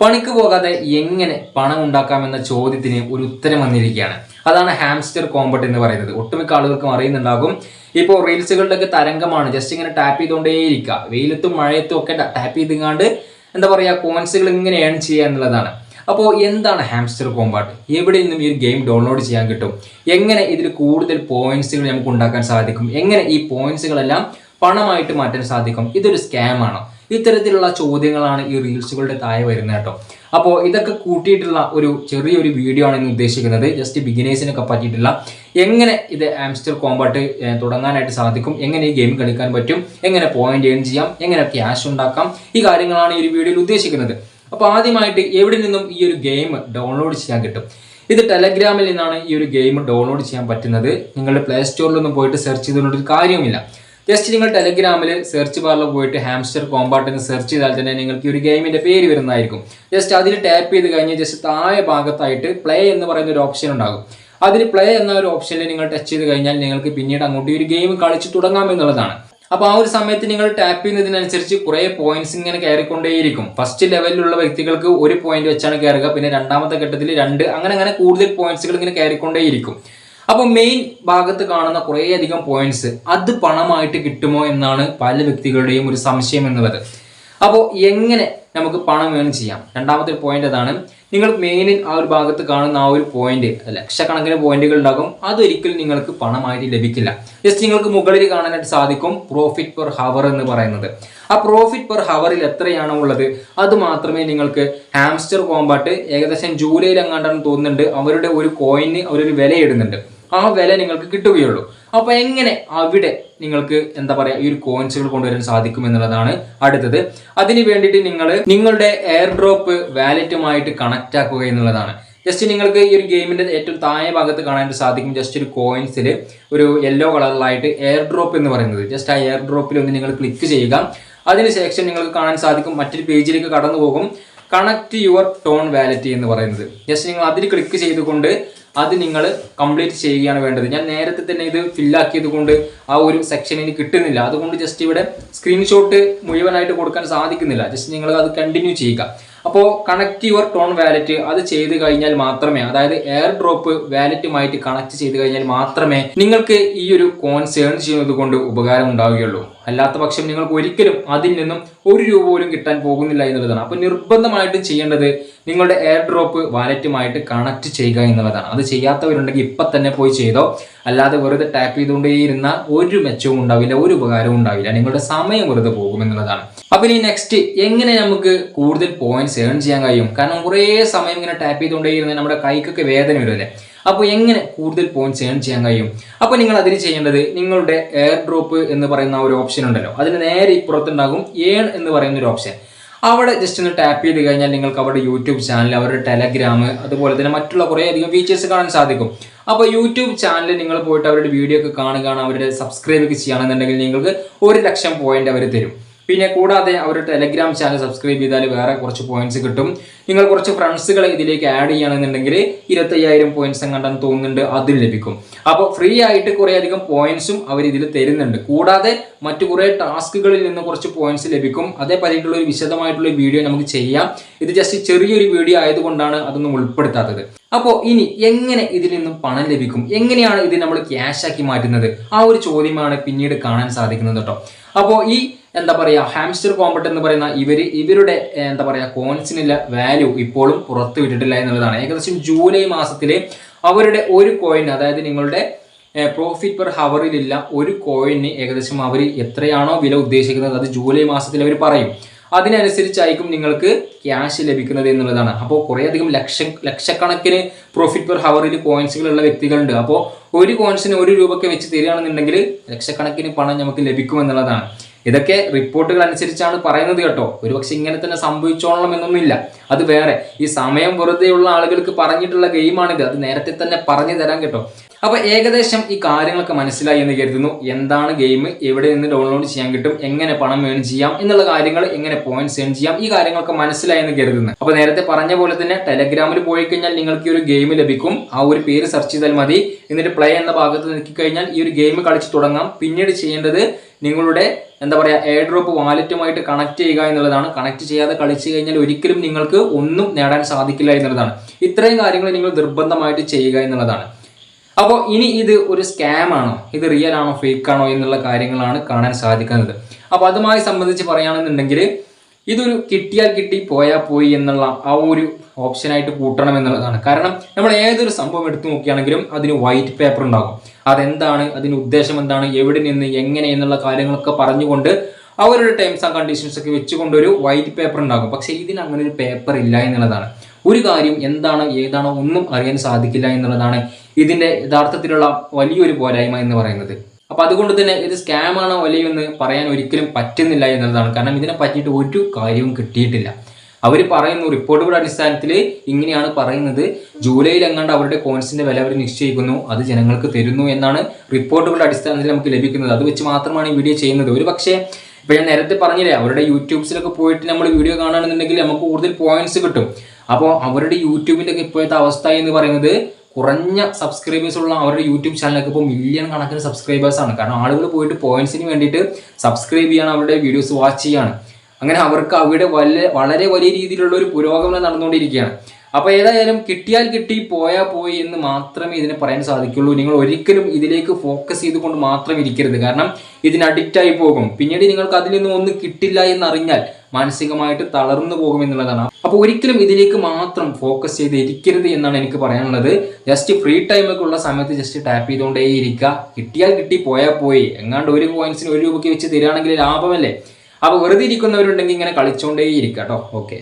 പണിക്ക് പോകാതെ എങ്ങനെ പണം ഉണ്ടാക്കാമെന്ന ചോദ്യത്തിന് ഒരു ഉത്തരം വന്നിരിക്കുകയാണ്. അതാണ് ഹാംസ്റ്റർ കോമ്പട്ട് എന്ന് പറയുന്നത്. ഒട്ടുമിക്ക ആളുകൾക്കും അറിയുന്നുണ്ടാകും. ഇപ്പോൾ റീൽസുകളുടെയൊക്കെ തരംഗമാണ്. ജസ്റ്റ് ഇങ്ങനെ ടാപ്പ് ചെയ്തുകൊണ്ടേയിരിക്കുക വെയിലത്തും മഴയത്തും ഒക്കെ ടാപ്പ് ചെയ്തുകൊണ്ട് എന്താ പറയുക കോയിൻസുകൾ ഇങ്ങനെ ഏൺ ചെയ്യുക എന്നുള്ളതാണ്. അപ്പോൾ എന്താണ് ഹാംസ്റ്റർ കോമ്പാട്ട് എവിടെ നിന്നും ഈ ഒരു ഗെയിം ഡൗൺലോഡ് ചെയ്യാൻ കിട്ടും? എങ്ങനെ ഇതിൽ കൂടുതൽ പോയിന്റ്സുകൾ നമുക്ക് ഉണ്ടാക്കാൻ സാധിക്കും? എങ്ങനെ ഈ പോയിന്റ്സുകളെല്ലാം പണമായിട്ട് മാറ്റാൻ സാധിക്കും? ഇതൊരു സ്കാം ആണോ. ഇത്തരത്തിലുള്ള ചോദ്യങ്ങളാണ് ഈ റീൽസുകളുടെ താഴെ വരുന്നത് കേട്ടോ. അപ്പോൾ ഇതൊക്കെ കൂട്ടിയിട്ടുള്ള ഒരു ചെറിയൊരു വീഡിയോ ആണ് ഇന്ന് ഉദ്ദേശിക്കുന്നത്. ജസ്റ്റ് ബിഗിനേഴ്സിനൊക്കെ പറ്റിയിട്ടുള്ള എങ്ങനെ ഇത് ആംസ്റ്റർ കോമ്പാട്ട് തുടങ്ങാനായിട്ട് സാധിക്കും എങ്ങനെ ഈ ഗെയിം കളിക്കാൻ പറ്റും എങ്ങനെ പോയിന്റ് ഏൺ ചെയ്യാം എങ്ങനെ ക്യാഷ് ഉണ്ടാക്കാം ഈ കാര്യങ്ങളാണ് ഈ ഒരു വീഡിയോയിൽ ഉദ്ദേശിക്കുന്നത്. അപ്പോൾ ആദ്യമായിട്ട് എവിടെ നിന്നും ഈ ഒരു ഗെയിം ഡൗൺലോഡ് ചെയ്യാൻ കിട്ടും? ഇത് ടെലഗ്രാമിൽ നിന്നാണ് ഈ ഒരു ഗെയിം ഡൗൺലോഡ് ചെയ്യാൻ പറ്റുന്നത്. നിങ്ങളുടെ പ്ലേ സ്റ്റോറിലൊന്നും പോയിട്ട് സെർച്ച് ചെയ്തുകൊണ്ടൊരു കാര്യവുമില്ല. ജസ്റ്റ് നിങ്ങൾ ടെലഗ്രാമിൽ സെർച്ച് ബാറിൽ പോയിട്ട് ഹാംസ്റ്റർ കോമ്പാട്ട് എന്ന് സെർച്ച് ചെയ്താൽ തന്നെ നിങ്ങൾക്ക് ഒരു ഗെയിമിന്റെ പേര് വരുന്നതായിരിക്കും. ജസ്റ്റ് അതിൽ ടാപ്പ് ചെയ്ത് കഴിഞ്ഞ് ജസ്റ്റ് താഴെ ഭാഗത്തായിട്ട് പ്ലേ എന്ന് പറയുന്ന ഒരു ഓപ്ഷൻ ഉണ്ടാകും. അതിൽ പ്ലേ എന്ന ഒരു ഓപ്ഷനിൽ നിങ്ങൾ ടച്ച് ചെയ്ത് കഴിഞ്ഞാൽ നിങ്ങൾക്ക് പിന്നീട് അങ്ങോട്ട് ഒരു ഗെയിം കളിച്ച് തുടങ്ങാം എന്നുള്ളതാണ്. അപ്പൊ ആ ഒരു സമയത്ത് നിങ്ങൾ ടാപ്പ് ചെയ്യുന്നതിനനുസരിച്ച് കുറെ പോയിന്റ്സ് ഇങ്ങനെ കയറിക്കൊണ്ടേയിരിക്കും. ഫസ്റ്റ് ലെവലിലുള്ള വ്യക്തികൾക്ക് ഒരു പോയിന്റ് വെച്ചാണ് കയറുക. പിന്നെ രണ്ടാമത്തെ ഘട്ടത്തിൽ രണ്ട് അങ്ങനെ അങ്ങനെ കൂടുതൽ പോയിന്റ്സുകൾ ഇങ്ങനെ കയറിക്കൊണ്ടേയിരിക്കും. അപ്പോൾ മെയിൻ ഭാഗത്ത് കാണുന്ന കുറേയധികം പോയിന്റ്സ് അത് പണമായിട്ട് കിട്ടുമോ എന്നാണ് പല വ്യക്തികളുടെയും ഒരു സംശയം എന്നുള്ളത്. അപ്പോൾ എങ്ങനെ നമുക്ക് പണം ഏൺ ചെയ്യാം? രണ്ടാമത്തെ പോയിന്റ് അതാണ്. നിങ്ങൾ മെയിനിൽ ആ ഒരു ഭാഗത്ത് കാണുന്ന ആ ഒരു പോയിന്റ് ലക്ഷക്കണക്കിന് പോയിന്റുകൾ ഉണ്ടാകും. അതൊരിക്കലും നിങ്ങൾക്ക് പണമായിട്ട് ലഭിക്കില്ല. ജസ്റ്റ് നിങ്ങൾക്ക് മുകളിൽ കാണാനായിട്ട് സാധിക്കും പ്രോഫിറ്റ് പെർ ഹവർ എന്ന് പറയുന്നത്. ആ പ്രോഫിറ്റ് പെർ ഹവറിൽ എത്രയാണോ ഉള്ളത് അത് മാത്രമേ നിങ്ങൾക്ക് ഹാംസ്റ്റർ കോമ്പാട്ട് ഏകദേശം ജൂലൈയിൽ എങ്ങാണ്ടാണ് തോന്നുന്നുണ്ട്. അവരുടെ ഒരു കോയിന് അവരൊരു വില ഇടുന്നുണ്ട് ആ വില നിങ്ങൾക്ക് കിട്ടുകയുള്ളൂ. അപ്പൊ എങ്ങനെ അവിടെ നിങ്ങൾക്ക് എന്താ പറയാ ഈ ഒരു കോയിൻസുകൾ കൊണ്ടുവരാൻ സാധിക്കും എന്നുള്ളതാണ് അടുത്തത്. അതിന് വേണ്ടിയിട്ട് നിങ്ങൾ നിങ്ങളുടെ എയർ ഡ്രോപ്പ് വാലറ്റുമായിട്ട് കണക്ട് ആക്കുക എന്നുള്ളതാണ്. ജസ്റ്റ് നിങ്ങൾക്ക് ഈ ഒരു ഗെയിമിന്റെ ഏറ്റവും താഴെ ഭാഗത്ത് കാണാൻ സാധിക്കും. ജസ്റ്റ് ഒരു കോയിൻസിൽ ഒരു യെല്ലോ കളറിലായിട്ട് എയർ ഡ്രോപ്പ് എന്ന് പറയുന്നത്. ജസ്റ്റ് ആ എയർ ഡ്രോപ്പിൽ ഒന്ന് നിങ്ങൾ ക്ലിക്ക് ചെയ്യുക. അതിനുശേഷം നിങ്ങൾക്ക് കാണാൻ സാധിക്കും. മറ്റൊരു പേജിലേക്ക് കടന്നു പോകും കണക്ട് യുവർ ടോൺ വാലറ്റ് എന്ന് പറയുന്നത്. ജസ്റ്റ് നിങ്ങൾ അതിൽ ക്ലിക്ക് ചെയ്തുകൊണ്ട് അത് നിങ്ങൾ കംപ്ലീറ്റ് ചെയ്യുകയാണ് വേണ്ടത്. ഞാൻ നേരത്തെ തന്നെ ഇത് ഫില്ലാക്കിയത് കൊണ്ട് ആ ഒരു സെക്ഷൻ ഇനി കിട്ടുന്നില്ല. അതുകൊണ്ട് ജസ്റ്റ് ഇവിടെ സ്ക്രീൻഷോട്ട് മുഴുവനായിട്ട് കൊടുക്കാൻ സാധിക്കുന്നില്ല. ജസ്റ്റ് നിങ്ങൾ അത് കണ്ടിന്യൂ ചെയ്യുക. അപ്പോൾ കണക്ട് യുവർ ടോൺ വാലറ്റ് അത് ചെയ്ത് കഴിഞ്ഞാൽ മാത്രമേ അതായത് എയർ ഡ്രോപ്പ് വാലറ്റുമായിട്ട് കണക്ട് ചെയ്ത് കഴിഞ്ഞാൽ മാത്രമേ നിങ്ങൾക്ക് ഈ ഒരു കോൺസ് ഏൺ ചെയ്യുന്നത് കൊണ്ട് ഉപകാരം ഉണ്ടാവുകയുള്ളൂ. അല്ലാത്ത പക്ഷം നിങ്ങൾക്ക് ഒരിക്കലും അതിൽ നിന്നും ഒരു രൂപ പോലും കിട്ടാൻ പോകുന്നില്ല എന്നുള്ളതാണ്. അപ്പോൾ നിർബന്ധമായിട്ടും ചെയ്യേണ്ടത് നിങ്ങളുടെ എയർ ഡ്രോപ്പ് വാലറ്റുമായിട്ട് കണക്ട് ചെയ്യുക എന്നുള്ളതാണ്. അത് ചെയ്യാത്തവരുണ്ടെങ്കിൽ ഇപ്പം തന്നെ പോയി ചെയ്തോ അല്ലാതെ വെറുതെ ടാപ്പ് ചെയ്തുകൊണ്ടേയിരുന്ന ഒരു മെച്ചവും ഉണ്ടാവില്ല ഒരു ഉപകാരവും ഉണ്ടാവില്ല. നിങ്ങളുടെ സമയം വെറുതെ പോകും എന്നുള്ളതാണ് അപ്പൊ ഇനി നെക്സ്റ്റ് എങ്ങനെ നമുക്ക് കൂടുതൽ പോയിന്റ്സ് ഏൺ ചെയ്യാൻ കഴിയും? കാരണം കുറേ സമയം ഇങ്ങനെ ടാപ്പ് ചെയ്തുകൊണ്ടേയിരുന്ന നമ്മുടെ കൈക്കൊക്കെ വേദന വരും അല്ലേ അപ്പോൾ എങ്ങനെ കൂടുതൽ പോയിന്റ്സ് ഏൺ ചെയ്യാൻ കഴിയും? അപ്പോൾ നിങ്ങൾ അതിന് ചെയ്യേണ്ടത് നിങ്ങളുടെ എയർ ഡ്രോപ്പ് എന്ന് പറയുന്ന ഒരു ഓപ്ഷൻ ഉണ്ടല്ലോ. അതിന് നേരെ ഇപ്പുറത്തുണ്ടാകും ഏൺ എന്ന് പറയുന്ന ഒരു ഓപ്ഷൻ അവിടെ ജസ്റ്റ് ഒന്ന് ടാപ്പ് ചെയ്ത് കഴിഞ്ഞാൽ നിങ്ങൾക്ക് അവരുടെ യൂട്യൂബ് ചാനൽ അവരുടെ ടെലഗ്രാം അതുപോലെ തന്നെ മറ്റുള്ള കുറേയധികം ഫീച്ചേഴ്സ് കാണാൻ സാധിക്കും. അപ്പോൾ യൂട്യൂബ് ചാനൽ നിങ്ങൾ പോയിട്ട് അവരുടെ വീഡിയോ ഒക്കെ കാണുകയാണ് അവരുടെ സബ്സ്ക്രൈബ് ഒക്കെ ചെയ്യുകയാണെന്നുണ്ടെങ്കിൽ നിങ്ങൾക്ക് ഒരു ലക്ഷം പോയിന്റ് അവർ തരും. പിന്നെ കൂടാതെ അവർ ടെലഗ്രാം ചാനൽ സബ്സ്ക്രൈബ് ചെയ്താൽ വേറെ കുറച്ച് പോയിന്റ്സ് കിട്ടും. നിങ്ങൾ കുറച്ച് ഫ്രണ്ട്സുകളെ ഇതിലേക്ക് ആഡ് ചെയ്യുകയാണെന്നുണ്ടെങ്കിൽ ഇരുപത്തയ്യായിരം പോയിന്റ്സ് എങ്ങാണ്ടെന്ന് തോന്നുന്നുണ്ട് അതിൽ ലഭിക്കും. അപ്പോൾ ഫ്രീ ആയിട്ട് കുറേയധികം പോയിന്റ്സും അവർ ഇതിൽ തരുന്നുണ്ട്. കൂടാതെ മറ്റു കുറേ ടാസ്കുകളിൽ നിന്ന് കുറച്ച് പോയിന്റ്സ് ലഭിക്കും. അതേ പറ്റിയിട്ടുള്ള ഒരു വിശദമായിട്ടുള്ള വീഡിയോ നമുക്ക് ചെയ്യാം. ഇത് ജസ്റ്റ് ചെറിയൊരു വീഡിയോ ആയതുകൊണ്ടാണ് അതൊന്നും ഉൾപ്പെടുത്താത്തത്. അപ്പോൾ ഇനി എങ്ങനെ ഇതിൽ നിന്നും പണം ലഭിക്കും? എങ്ങനെയാണ് ഇത് നമ്മൾ ക്യാഷ് ആക്കി മാറ്റുന്നത്? ആ ഒരു ചോദ്യമാണ് പിന്നീട് കാണാൻ സാധിക്കുന്നത് കേട്ടോ അപ്പോൾ ഈ എന്താ പറയുക ഹാംസ്റ്റർ കോമ്പറ്റ് എന്ന് പറയുന്ന ഇവർ ഇവരുടെ എന്താ പറയുക കോയിൻസിനുള്ള വാല്യൂ ഇപ്പോഴും പുറത്തു വിട്ടിട്ടില്ല എന്നുള്ളതാണ്. ഏകദേശം ജൂലൈ മാസത്തിൽ അവരുടെ ഒരു കോയിൻ അതായത് നിങ്ങളുടെ പ്രോഫിറ്റ് പെർ ഹവറിലില്ല ഒരു കോയിന് ഏകദേശം അവർ എത്രയാണോ വില ഉദ്ദേശിക്കുന്നത് അത് ജൂലൈ മാസത്തിൽ അവർ പറയും. അതിനനുസരിച്ചായിരിക്കും നിങ്ങൾക്ക് ക്യാഷ് ലഭിക്കുന്നത് എന്നുള്ളതാണ്. അപ്പോൾ കുറേയധികം ലക്ഷ ലക്ഷക്കണക്കിന് പ്രോഫിറ്റ് പെർ ഹവറിൽ കോയിൻസുകളുള്ള വ്യക്തികളുണ്ട്. അപ്പോൾ ഒരു കോയിൻസിന് ഒരു രൂപയ്ക്ക് വെച്ച് തരികയാണെന്നുണ്ടെങ്കിൽ ലക്ഷക്കണക്കിന് പണം നമുക്ക് ലഭിക്കും എന്നുള്ളതാണ് ഇതൊക്കെ റിപ്പോർട്ടുകൾ അനുസരിച്ചാണ് പറയുന്നത് കേട്ടോ. ഒരുപക്ഷെ ഇങ്ങനെ തന്നെ സംഭവിച്ചോളണം എന്നൊന്നുമില്ല. അത് വേറെ. ഈ സമയം വെറുതെയുള്ള ആളുകൾക്ക് പറഞ്ഞിട്ടുള്ള ഗെയിമാണിത് അത് നേരത്തെ തന്നെ പറഞ്ഞു തരാൻ കേട്ടോ. അപ്പൊ ഏകദേശം ഈ കാര്യങ്ങളൊക്കെ മനസ്സിലായി എന്ന് കരുതുന്നു. എന്താണ് ഗെയിം എവിടെ നിന്ന് ഡൗൺലോഡ് ചെയ്യാൻ കിട്ടും? എങ്ങനെ പണം ഏൺ ചെയ്യാം? എന്നുള്ള കാര്യങ്ങൾ എങ്ങനെ പോയിന്റ്സ് ഏൺ ചെയ്യാം? ഈ കാര്യങ്ങളൊക്കെ മനസ്സിലായി എന്ന് കരുതുന്നു. അപ്പോൾ നേരത്തെ പറഞ്ഞ പോലെ തന്നെ ടെലഗ്രാമിൽ പോയി കഴിഞ്ഞാൽ നിങ്ങൾക്ക് ഈ ഒരു ഗെയിം ലഭിക്കും. ആ ഒരു പേര് സെർച്ച് ചെയ്താൽ മതി. എന്നിട്ട് പ്ലേ എന്ന ഭാഗത്ത് നിൽക്കി കഴിഞ്ഞാൽ ഈ ഒരു ഗെയിം കളിച്ച് തുടങ്ങാം. പിന്നീട് ചെയ്യേണ്ടത് നിങ്ങളുടെ എന്താ പറയുക എയർ ഡ്രോപ്പ് വാലറ്റുമായിട്ട് കണക്ട് ചെയ്യുക എന്നുള്ളതാണ്. കണക്ട് ചെയ്യാതെ കളിച്ചു കഴിഞ്ഞാൽ ഒരിക്കലും നിങ്ങൾക്ക് ഒന്നും നേടാൻ സാധിക്കില്ല എന്നുള്ളതാണ്. ഇത്രയും കാര്യങ്ങൾ നിങ്ങൾ നിർബന്ധമായിട്ട് ചെയ്യുക എന്നുള്ളതാണ്. അപ്പോൾ ഇനി ഇത് ഒരു സ്കാം ആണോ? ഇത് റിയൽ ആണോ ഫേക്ക് ആണോ എന്നുള്ള കാര്യങ്ങളാണ് കാണാൻ സാധിക്കുന്നത്. അപ്പോൾ അതുമായി സംബന്ധിച്ച് പറയുകയാണെന്നുണ്ടെങ്കിൽ ഇതൊരു കിട്ടിയാൽ കിട്ടി പോയാൽ പോയി എന്നുള്ള ആ ഒരു ഓപ്ഷനായിട്ട് കൂട്ടണം എന്നുള്ളതാണ്. കാരണം നമ്മൾ ഏതൊരു സംഭവം എടുത്തു നോക്കുകയാണെങ്കിലും അതിന് വൈറ്റ് പേപ്പർ ഉണ്ടാകും. അതെന്താണ് അതിന് ഉദ്ദേശം എന്താണ് എവിടെ നിന്ന് എങ്ങനെ എന്നുള്ള കാര്യങ്ങളൊക്കെ പറഞ്ഞുകൊണ്ട് അവരുടെ ടേംസ് ആൻഡ് കണ്ടീഷൻസ് ഒക്കെ വെച്ചുകൊണ്ട് ഒരു വൈറ്റ് പേപ്പർ ഉണ്ടാകും. പക്ഷേ ഇതിന് അങ്ങനെ ഒരു പേപ്പർ ഇല്ല എന്നുള്ളതാണ്. ഒരു കാര്യം എന്താണ് ഏതാണോ ഒന്നും അറിയാൻ സാധിക്കില്ല എന്നുള്ളതാണ് ഇതിന്റെ യഥാർത്ഥത്തിലുള്ള വലിയൊരു പോരായ്മ എന്ന് പറയുന്നത്. അപ്പൊ അതുകൊണ്ട് തന്നെ ഇത് സ്കാം ആണോ അല്ലയോ പറയാൻ ഒരിക്കലും പറ്റുന്നില്ല എന്നുള്ളതാണ്. കാരണം ഇതിനെ പറ്റിയിട്ട് ഒരു കാര്യവും കിട്ടിയിട്ടില്ല. അവർ പറയുന്നു റിപ്പോർട്ടുകളുടെ അടിസ്ഥാനത്തിൽ ഇങ്ങനെയാണ് പറയുന്നത്. ജൂലൈയിൽ എങ്ങാണ്ട് അവരുടെ കോയിൻസിന്റെ വില അവർ നിശ്ചയിക്കുന്നു അത് ജനങ്ങൾക്ക് തരുന്നു എന്നാണ് റിപ്പോർട്ടുകളുടെ അടിസ്ഥാനത്തിൽ നമുക്ക് ലഭിക്കുന്നത്. അത് വെച്ച് മാത്രമാണ് ഈ വീഡിയോ ചെയ്യുന്നത്. ഒരു പക്ഷേ ഇപ്പൊ ഞാൻ നേരത്തെ പറഞ്ഞില്ലേ അവരുടെ യൂട്യൂബ്സിലൊക്കെ പോയിട്ട് നമ്മൾ വീഡിയോ കാണുകയാണെന്നുണ്ടെങ്കിൽ നമുക്ക് കൂടുതൽ പോയിന്റ്സ് കിട്ടും. അപ്പോൾ അവരുടെ യൂട്യൂബിന്റെ ഒക്കെ ഇപ്പോഴത്തെ അവസ്ഥ എന്ന് പറയുന്നത് കുറഞ്ഞ സബ്സ്ക്രൈബേഴ്സ് ഉള്ള അവരുടെ യൂട്യൂബ് ചാനലൊക്കെ ഇപ്പോൾ മില്യൺ കണക്കിന് സബ്സ്ക്രൈബേഴ്സ് ആണ്. കാരണം ആളുകൾ പോയിട്ട് പോയിന്റ്സിന് വേണ്ടിയിട്ട് സബ്സ്ക്രൈബ് ചെയ്യാണ് അവരുടെ വീഡിയോസ് വാച്ച് ചെയ്യാണ്. അങ്ങനെ അവർക്ക് അവിടെ വലിയ വളരെ വലിയ രീതിയിലുള്ള ഒരു പുരോഗമനം നടന്നുകൊണ്ടിരിക്കുകയാണ്. അപ്പോൾ ഏതായാലും കിട്ടിയാൽ കിട്ടി പോയാൽ പോയി എന്ന് മാത്രമേ ഇതിനെ പറയാൻ സാധിക്കുള്ളൂ. നിങ്ങൾ ഒരിക്കലും ഇതിലേക്ക് ഫോക്കസ് ചെയ്തുകൊണ്ട് മാത്രം ഇരിക്കരുത്. കാരണം ഇതിന് അഡിക്റ്റായി പോകും. പിന്നീട് നിങ്ങൾക്ക് അതിൽ നിന്നും ഒന്നും കിട്ടില്ല എന്നറിഞ്ഞാൽ മാനസികമായിട്ട് തളർന്നു പോകും എന്നുള്ളതാണ്. അപ്പോൾ ഒരിക്കലും ഇതിലേക്ക് മാത്രം ഫോക്കസ് ചെയ്ത് ഇരിക്കരുത് എന്നാണ് എനിക്ക് പറയാനുള്ളത്. ജസ്റ്റ് ഫ്രീ ടൈം ഒക്കെ ഉള്ള സമയത്ത് ജസ്റ്റ് ടാപ്പ് ചെയ്തുകൊണ്ടേ ഇരിക്കുക കിട്ടിയാൽ കിട്ടി പോയാൽ പോയി. എങ്ങാണ്ട് ഒരു കോയിൻസിന് ഒരു രൂപയ്ക്ക് വെച്ച് തരികയാണെങ്കിൽ ലാഭമല്ലേ? അപ്പോൾ വെറുതെ ഇരിക്കുന്നവരുണ്ടെങ്കിൽ ഇങ്ങനെ കളിച്ചുകൊണ്ടേ ഇരിക്കുക കേട്ടോ ഓക്കെ